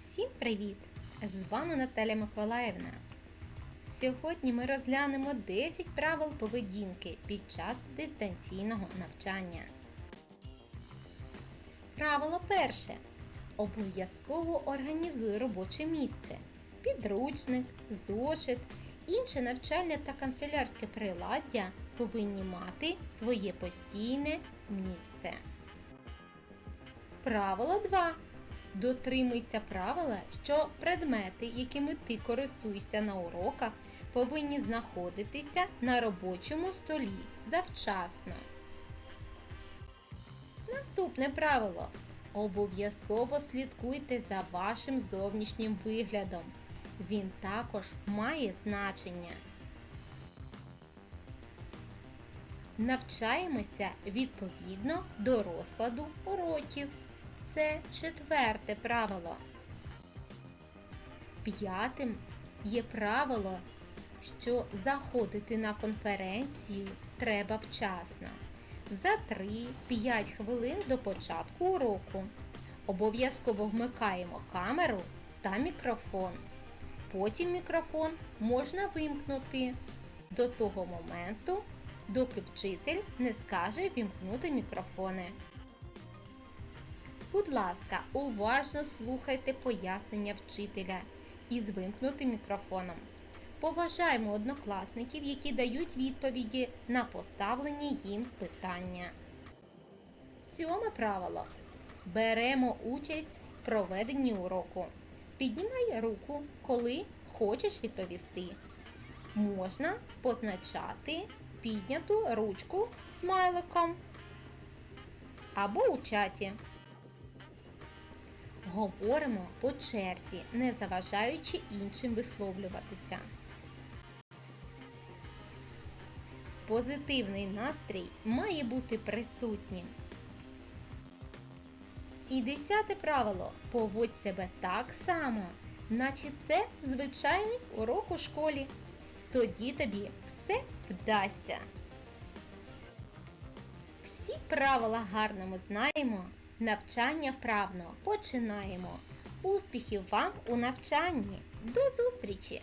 Всім привіт! З вами Наталя Миколаївна. Сьогодні ми розглянемо 10 правил поведінки під час дистанційного навчання. Правило перше. Обов'язково організуй робоче місце, підручник, зошит, інше навчальне та канцелярське приладдя повинні мати своє постійне місце. Правило 2. Дотримуйся правила, що предмети, якими ти користуєшся на уроках, повинні знаходитися на робочому столі завчасно. Наступне правило. Обов'язково слідкуйте за вашим зовнішнім виглядом. Він також має значення. Навчаємося відповідно до розкладу уроків. Це четверте правило. П'ятим є правило, що заходити на конференцію треба вчасно. За 3-5 хвилин до початку уроку. Обов'язково вмикаємо камеру та мікрофон. Потім мікрофон можна вимкнути до того моменту, доки вчитель не скаже вімкнути мікрофони. Будь ласка, уважно слухайте пояснення вчителя із вимкнутим мікрофоном. Поважаємо однокласників, які дають відповіді на поставлені їм питання. Сьоме правило. Беремо участь в проведенні уроку. Піднімай руку, коли хочеш відповісти. Можна позначати підняту ручку смайликом або у чаті. Говоримо по черзі, не заважаючи іншим висловлюватися. Позитивний настрій має бути присутнім. І десяте правило поводь себе так само, наче це звичайний урок у школі. Тоді тобі все вдасться. Всі правила гарно ми знаємо. Навчання вправно починаємо. Успіхів вам у навчанні! До зустрічі!